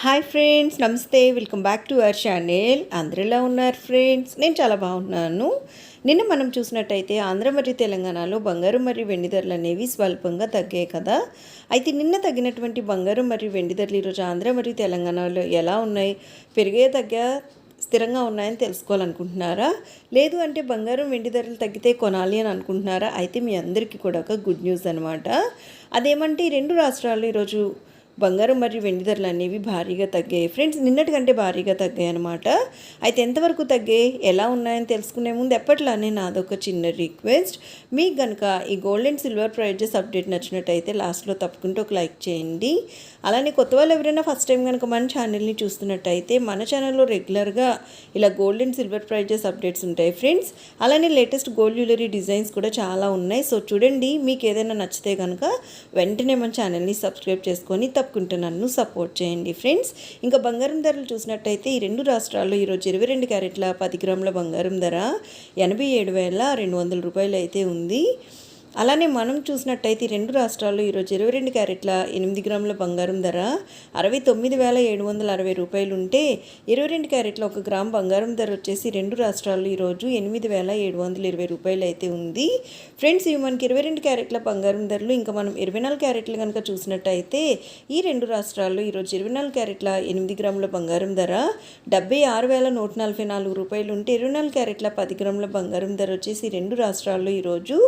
Hi friends నమస్తే. Welcome back to our channel. ఆంధ్రలో ఉన్నారు ఫ్రెండ్స్? నేను చాలా బాగున్నాను. నిన్న మనం చూసినట్టయితే ఆంధ్ర మరియు తెలంగాణలో బంగారం మరియు వెండి ధరలు అనేవి స్వల్పంగా తగ్గాయి కదా. అయితే నిన్న తగ్గినటువంటి బంగారం మరియు వెండి ధరలు ఈరోజు ఆంధ్ర మరియు తెలంగాణలో ఎలా ఉన్నాయి? పెరిగే తగ్గా స్థిరంగా ఉన్నాయని తెలుసుకోవాలనుకుంటున్నారా? లేదు అంటే బంగారం వెండి ధరలు తగ్గితే కొనాలి అని అనుకుంటున్నారా? అయితే మీ అందరికీ కూడా ఒక గుడ్ న్యూస్ అనమాట అదేమంటే ఈ రెండు రాష్ట్రాలు ఈరోజు బంగారం మరియు వెండి ధరలు అనేవి భారీగా తగ్గాయి. ఫ్రెండ్స్ నిన్నటి కంటే భారీగా తగ్గాయి అనమాట అయితే ఎంతవరకు తగ్గాయి? ఎలా ఉన్నాయని తెలుసుకునే ముందు ఎప్పట్లానే నాదొక చిన్న రిక్వెస్ట్ మీకు కనుక ఈ gold and silver prices update నచ్చినట్టయితే లాస్ట్లో తప్పకుండా ఒక లైక్ చేయండి. అలానే కొత్త వాళ్ళు ఎవరైనా ఫస్ట్ టైం కనుక మన ఛానల్ని చూస్తున్నట్టయితే మన ఛానల్లో రెగ్యులర్గా ఇలా gold and silver prices updates ఉంటాయి ఫ్రెండ్స్ అలానే లేటెస్ట్ గోల్డ్ జ్యువెలరీ డిజైన్స్ కూడా చాలా ఉన్నాయి. సో చూడండి మీకు ఏదైనా నచ్చితే కనుక వెంటనే మన ఛానల్ని సబ్స్క్రైబ్ చేసుకొని తప్పకుండా నన్ను సపోర్ట్ చేయండి ఫ్రెండ్స్. ఇంకా బంగారం ధరలు చూసినట్టయితే ఈ రెండు రాష్ట్రాల్లో ఈరోజు ఇరవై రెండు క్యారెట్ల పది గ్రాముల బంగారం ధర ఎనభై ఏడు వేల రెండు వందల రూపాయలు అయితే ఉంది. అలానే మనం చూసినట్టయితే రెండు రాష్ట్రాల్లో ఈరోజు ఇరవై రెండు క్యారెట్ల ఎనిమిది గ్రాముల బంగారం ధర అరవై తొమ్మిది వేల ఏడు వందల అరవై రూపాయలు ఉంటే ఇరవై రెండు క్యారెట్ల ఒక గ్రామ్ బంగారం ధర వచ్చేసి రెండు రాష్ట్రాల్లో ఈరోజు ఎనిమిది వేల ఏడు వందల ఇరవై రూపాయలు అయితే ఉంది. ఫ్రెండ్స్ ఇవి మనకి ఇరవై రెండు క్యారెట్ల బంగారం ధరలు. ఇంకా మనం ఇరవై నాలుగు క్యారెట్లు కనుక చూసినట్టయితే ఈ రెండు రాష్ట్రాల్లో ఈరోజు ఇరవై నాలుగు క్యారెట్ల ఎనిమిది గ్రాముల బంగారం ధర డెబ్బై ఆరు వేల నూట నలభై నాలుగు రూపాయలు ఉంటే ఇరవై నాలుగు క్యారెట్ల పది గ్రాముల బంగారం ధర వచ్చేసి రెండు రాష్ట్రాల్లో ఈరోజు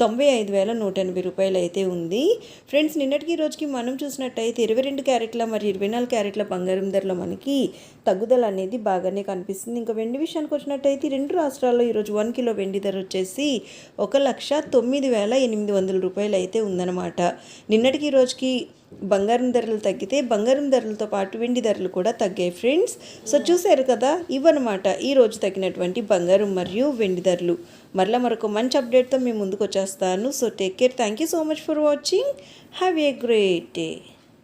తొంభై ఐదు వేల నూట ఎనభై రూపాయలు అయితే ఉంది. ఫ్రెండ్స్ నిన్నటికి రోజుకి మనం చూసినట్టయితే ఇరవై రెండు క్యారెట్ల మరియు ఇరవై నాలుగు క్యారెట్ల బంగారం ధరలో మనకి తగ్గుదల అనేది బాగానే కనిపిస్తుంది. ఇంకా వెండి విషయానికి వచ్చినట్టయితే రెండు రాష్ట్రాల్లో ఈరోజు వన్ కిలో వెండి ధర వచ్చేసి ఒక లక్ష తొమ్మిది వేల ఎనిమిది వందల రూపాయలు అయితే ఉందన్నమాట. నిన్నటికి రోజుకి బంగారం ధరలు తగ్గితే బంగారం ధరలతో పాటు వెండి ధరలు కూడా తగ్గాయి ఫ్రెండ్స్. సో చూసారు కదా ఇవన్నమాట ఈరోజు తగ్గినటువంటి బంగారం మరియు వెండి ధరలు. మరలా మరొక మంచి అప్డేట్తో మేము ముందుకు వచ్చేస్తాను. So take care thank you so much for watching have a great day